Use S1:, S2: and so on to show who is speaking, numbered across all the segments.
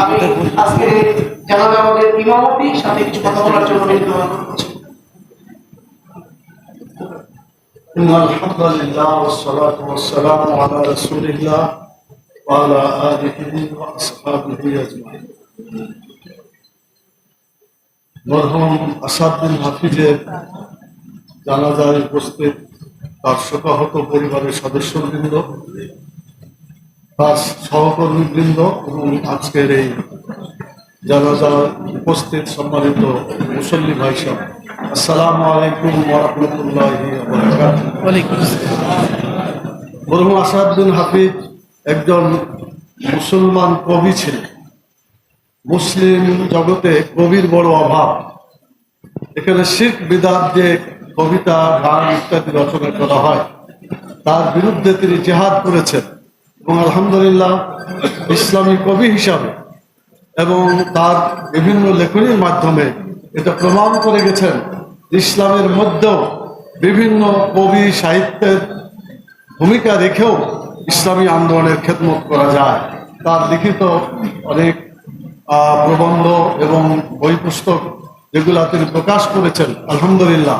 S1: আমি আজকে জানাবে আমাদের ইমামতি সাথে কিছু কথা বলার জন্য নির্ধারণ করছি
S2: إن الحمد لله والصلاة والسلام على رسول الله وعلى آله وأصحابه أجمعين মরহুম আসাদুদ্দিন হাফিজের জানাজায় উপস্থিত তার শোকাহত পরিবারের সদস্যবৃন্দ তার সহকর্মীবৃন্দ এবং আজকের এই জানাজায় উপস্থিত সম্মানিত মুসল্লি ভাই সাহেব। আসসালামু আলাইকুম ওরহমতুল্লাহি মরহুম আসাদুদ্দিন হাফিজ একজন মুসলমান কবি ছিলেন। মুসলিম জগতে কবির বড় অভাব। এখানে শিখ বিদাত যে কবিতা গান ইত্যাদি রচনা করা হয়। তার বিরুদ্ধে তিনি জেহাদ করেছেন। এবং আলহামদুলিল্লাহ ইসলামী কবি হিসাবে এবং তার বিভিন্ন লেখনীর মাধ্যমে এটা প্রমাণ করে গেছেন ইসলামের মধ্যেও বিভিন্ন কবি সাহিত্যের ভূমিকা রেখেও ইসলামী আন্দোলনের খেদমত করা যায়। তার লিখিত অনেক প্রবন্ধ এবং বই পুস্তক যেগুলা তিনি প্রকাশ করেছেন, আলহামদুলিল্লাহ,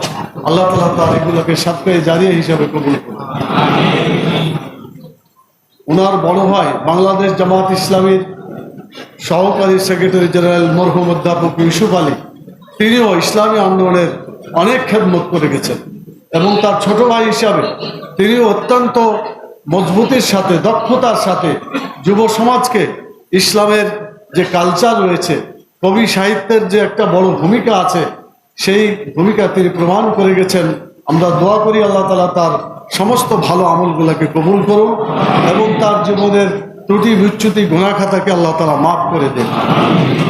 S2: আল্লাহ তালা তার এগুলোকে সাতকায় জারিয়া হিসাবে কবুল করুন। ওনার বড় ভাই বাংলাদেশ জামাত ইসলামীর সহকারী সেক্রেটারি জেনারেল মরহুম অধ্যাপক ইউসুফ আলী, তিনিও ইসলামী আন্দোলনের অনেক খেদমত করে গেছেন। এবং তার ছোট ভাই হিসাবে তিনিও অত্যন্ত মজবুতির সাথে, দক্ষতার সাথে যুব সমাজকে ইসলামের যে কালচার রয়েছে, কবি সাহিত্যের যে একটা বড় ভূমিকা আছে, সেই ভূমিকা তিনি প্রমাণ করে গেছেন। আমরা দোয়া করি আল্লাহ তালা তার সমস্ত ভালো আমলগুলোকে কবুল করুন এবং তার জীবনের ত্রুটি বিচ্যুতি গুণাখাতাকে আল্লাহ তালা মাফ করে দেন।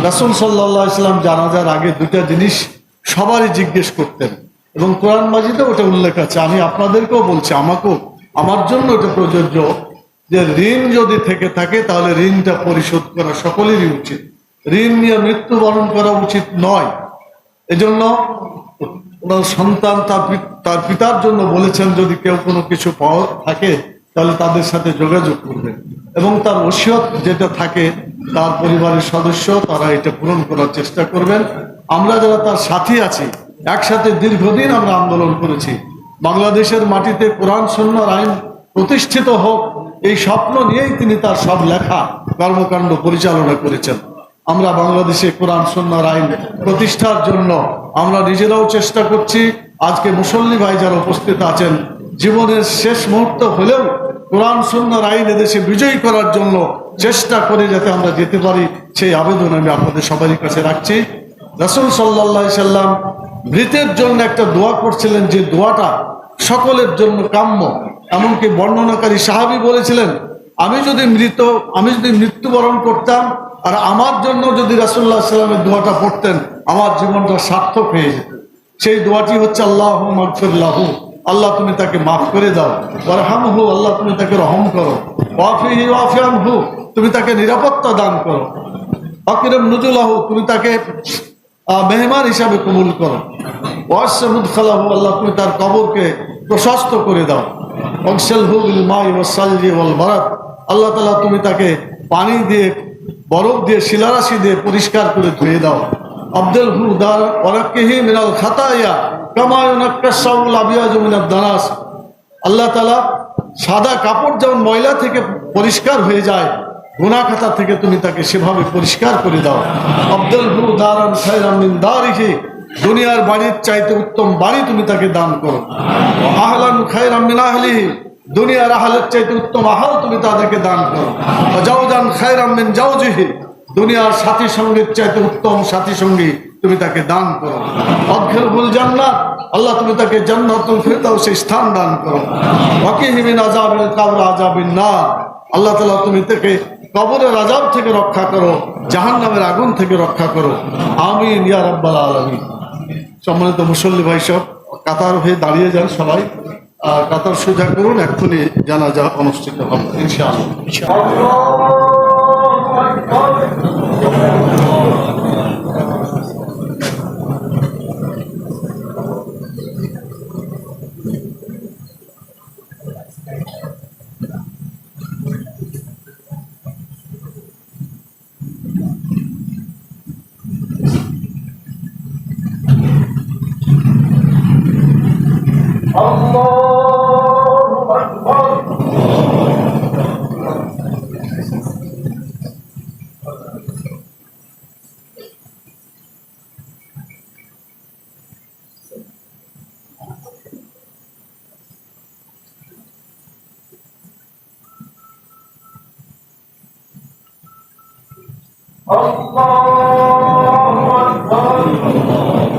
S2: রাসুল সাল্লাহ ইসলাম জানাজার আগে দুটা জিনিস সবারই জিজ্ঞেস করতেন এবং কোরআন মাজিদে ওটা উল্লেখ আছে। আমি আপনাদেরকেও বলছি, আমাকেও। আমার জন্য এটা প্রযোজ্য যে ঋণ যদি থেকে থাকে তাহলে ঋণটা পরিশোধ করা সকলেরই উচিত। ঋণ নিয়ে মৃত্যুবরণ করা উচিত নয়। এজন্য ওনার সন্তান তার তার পিতার জন্য বলেছেন, যদি কেউ কোনো কিছু পাওয়া থাকে, তাহলে তাদের সাথে যোগাযোগ করবেন এবং তার ওসিয়ত যেটা থাকে, তার পরিবারের সদস্য, তারা এটা পূরণ করার চেষ্টা করবেন। আমরা যারা তার সাথী আছি, একসাথে দীর্ঘদিন আমরা আন্দোলন করেছি। বাংলাদেশের মাটিতে কোরআন সন্ন্যার আইন প্রতিষ্ঠিত হোক, এই স্বপ্ন নিয়েই তিনি তার সব লেখা, কর্মকাণ্ড পরিচালনা করেছেন। আমরা বাংলাদেশে কোরআন সন্ন্যার আইন প্রতিষ্ঠার জন্য আমরা নিজেরাও চেষ্টা করছি। আজকে মুসল্লি ভাই যারা উপস্থিত আছেন, জীবনের শেষ মুহূর্ত হলেও কোরআন সন্ন্যার আইন এদেশে বিজয়ী করার জন্য চেষ্টা করে যাতে আমরা যেতে পারি, সেই আবেদন আমি আপনাদের সবারই কাছে রাখছি। রাসুল সাল্লাহ সাল্লাম মৃতের জন্য একটা দোয়া করছিলেন যে দোয়াটা সকলের জন্য কাম্য। এমনকি বর্ণনাকারী সাহাবি বলেছিলেন, আমি যদি মৃত, আমি যদি মৃত্যুবরণ করতাম আর আমার জন্য যদি রাসুল্লাহ সাল্লামের দোয়াটা পড়তেন, আমার জীবনটা সার্থক হয়ে যেত। সেই দোয়াটি হচ্ছে আল্লাহ মগফিল্লাহু আল্লাহ তুমি তাকে মাফ করে দাও। ওয়ারহামহু, আল্লাহ তুমি তাকে রহম করো। ওয়াফিহি ওয়াফিয়ানহু তুমি তাকে নিরাপত্তা দান করো। অকিরম নুজুলাহু, তুমি তাকে মেহমান হিসাবে কবুল করো। ওয়াসমুদ খালাহু, আল্লাহ তুমি তার কবরকে প্রশস্ত করে দাও। অকসেল হুবিল মাই ওয়াসালজি ওয়াল বারাত আল্লাহ তালা তুমি তাকে পানি দিয়ে বরফ দিয়ে শিলারাশি দিয়ে পরিষ্কার করে ধুয়ে দাও। আব্দুল হুদার ওরাকিহি মিনাল খাতায়া কামায়ুনাক্কাসাউল আবিয়াজু মিনাদ দানাস আল্লাহ তালা সাদা কাপড় যেমন ময়লা থেকে পরিষ্কার হয়ে যায় গুনা খাতা থেকে তুমি তাকে সেভাবে পরিষ্কার করে দাও। আব্দুল হু দারান খায়রাম মিন দারিহি, দুনিয়ার বাড়ির চাইতে উত্তম বাড়ি তুমি তাকে দান করো। আহলান খায়রাম মিন আহলিহি দুনিয়ার আহলের চাইতে উত্তম আহাল তুমি তাদেরকে দান করো। যাও জাওজান খায়রাম মিন জাওজিহি, দুনিয়ার সাথী সঙ্গীর চাইতে উত্তম সাথী সঙ্গী তুমি তাকে দান করো। অক্ষের ভুল জান্নাত, আল্লাহ তুমি তাকে জান্নাতুল ফেরদাউসে স্থান দান করো। ওয়াকিহিমিন আযাবিল কাবর, আযাবিন নার, আল্লাহ তাআলা তুমি তাকে কবরের আযাব থেকে রক্ষা করো, জাহান্নামের আগুন থেকে রক্ষা করো। আমিন ইয়া রাব্বাল আলামিন। সম্মানিত মুসল্লি ভাই সব কাতার হয়ে দাঁড়িয়ে যান সবাই। কাতার সোজা করুন এক্ষুনি জানাজা অনুষ্ঠিত হবে ইনশাআল্লাহ। আল্লাহু আকবার আল্লাহু আকবার